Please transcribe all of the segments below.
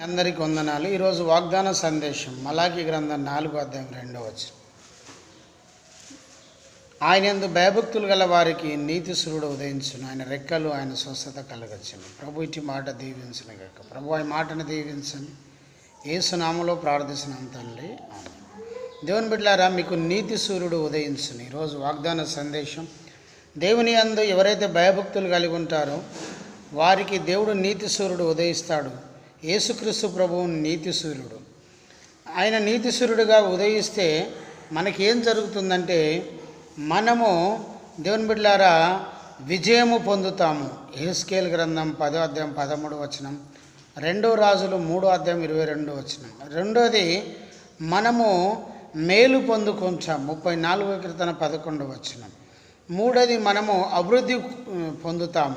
అందరికి వందనాలు. ఈరోజు వాగ్దాన సందేశం మలాకి గ్రంథం నాలుగో అధ్యాయం రెండో వచ్చి ఆయన ఎందు భయభక్తులు గల వారికి నీతి సురుడు ఉదయించును. ఆయన రెక్కలు ఆయన స్వస్థత కలగచ్చును. ప్రభు ఇటు మాట దీవించిన గక. ప్రభు ఆ మాటను దీవించండి ఏసునామలో ప్రార్థిస్తున్నాం తండ్రి. దేవుని బిడ్డారా మీకు నీతి సూర్యుడు ఉదయించును. ఈరోజు వాగ్దాన సందేశం దేవుని అందు ఎవరైతే భయభక్తులు కలిగి ఉంటారో వారికి దేవుడు నీతి సూర్యుడు ఉదయిస్తాడు. యేసుక్రీస్తు ప్రభువు నీతి సూర్యుడు ఆయన నీతి సూర్యుడుగా ఉదయిస్తే మనకేం జరుగుతుందంటే మనము దేవుని బిడ్డలారా విజయము పొందుతాము. ఏస్కేల్ గ్రంథం పదో అధ్యాయం పదమూడు వచనం రెండో రాజులు మూడో అధ్యాయం ఇరవై రెండు వచనం. రెండోది మనము మేలు పొందుకొంచాం. ముప్పై నాలుగో కీర్తన పదకొండు వచనం. మూడోది మనము అభివృద్ధి పొందుతాము.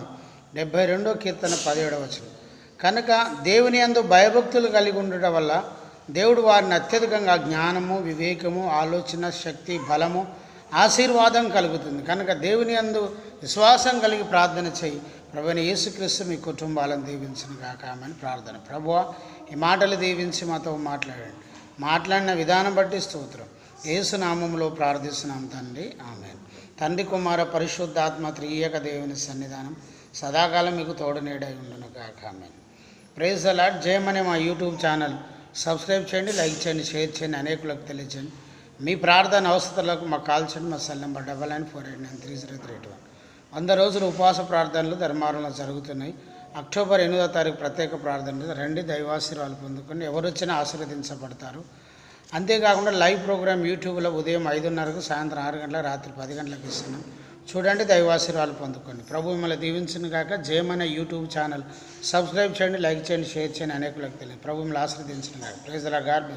డెబ్భై రెండో కీర్తన పదిహేడవ వచనం. కనుక దేవుని అందు భయభక్తులు కలిగి ఉండటం వల్ల దేవుడు వారిని అత్యధికంగా జ్ఞానము వివేకము ఆలోచన శక్తి బలము ఆశీర్వాదం కలుగుతుంది. కనుక దేవుని అందు విశ్వాసం కలిగి ప్రార్థన చేయి. ప్రభుని యేసుక్రీస్తు మీ కుటుంబాలను దీవించిన కాకామని ప్రార్థన. ప్రభువ ఈ మాటలు దీవించి మాతో మాట్లాడండి. మాట్లాడిన విధానం బట్టి స్తోత్రం. యేసునామంలో ప్రార్థిస్తున్నాం తండ్రి. ఆమె తండ్రి కుమార పరిశుద్ధాత్మ త్రియక దేవుని సన్నిధానం సదాకాలం మీకు తోడు నీడై ఉండును కాక ప్రేజ్ అలాట్ జయమనే మా యూట్యూబ్ ఛానల్. సబ్స్క్రైబ్ చేయండి లైక్ చేయండి షేర్ చేయండి అనేకులకు తెలియచేయండి మీ ప్రార్థన అవసరాలకు మాకు కాల్ చేయండి మా cell number double nine four eight nine three zero three eight one. వంద రోజులు ఉపవాస ప్రార్థనలు ధర్మారంలో జరుగుతున్నాయి. అక్టోబర్ ఎనిమిదో తారీఖు ప్రత్యేక ప్రార్థనలు. రెండు దైవాశీర్వాలు పొందుకొని ఎవరు వచ్చినా ఆశీర్వదించబడతారు. అంతేకాకుండా లైవ్ ప్రోగ్రామ్ యూట్యూబ్లో ఉదయం ఐదున్నరకు సాయంత్రం ఆరు గంటల రాత్రి పది గంటలకు ఇస్తున్నాం. చూడండి దైవాశీర్వాదాలు పొందుకోండి. ప్రభు మిమ్మల్ని దీవించిన కాక జయమనే యూట్యూబ్ ఛానల్. సబ్స్క్రైబ్ చేయండి లైక్ చేయండి షేర్ చేయండి అనేకులకు తెలియదు. ప్రభు మిమ్మల్ని ఆశ్రదించిన కాక ప్రేజలా గాడ్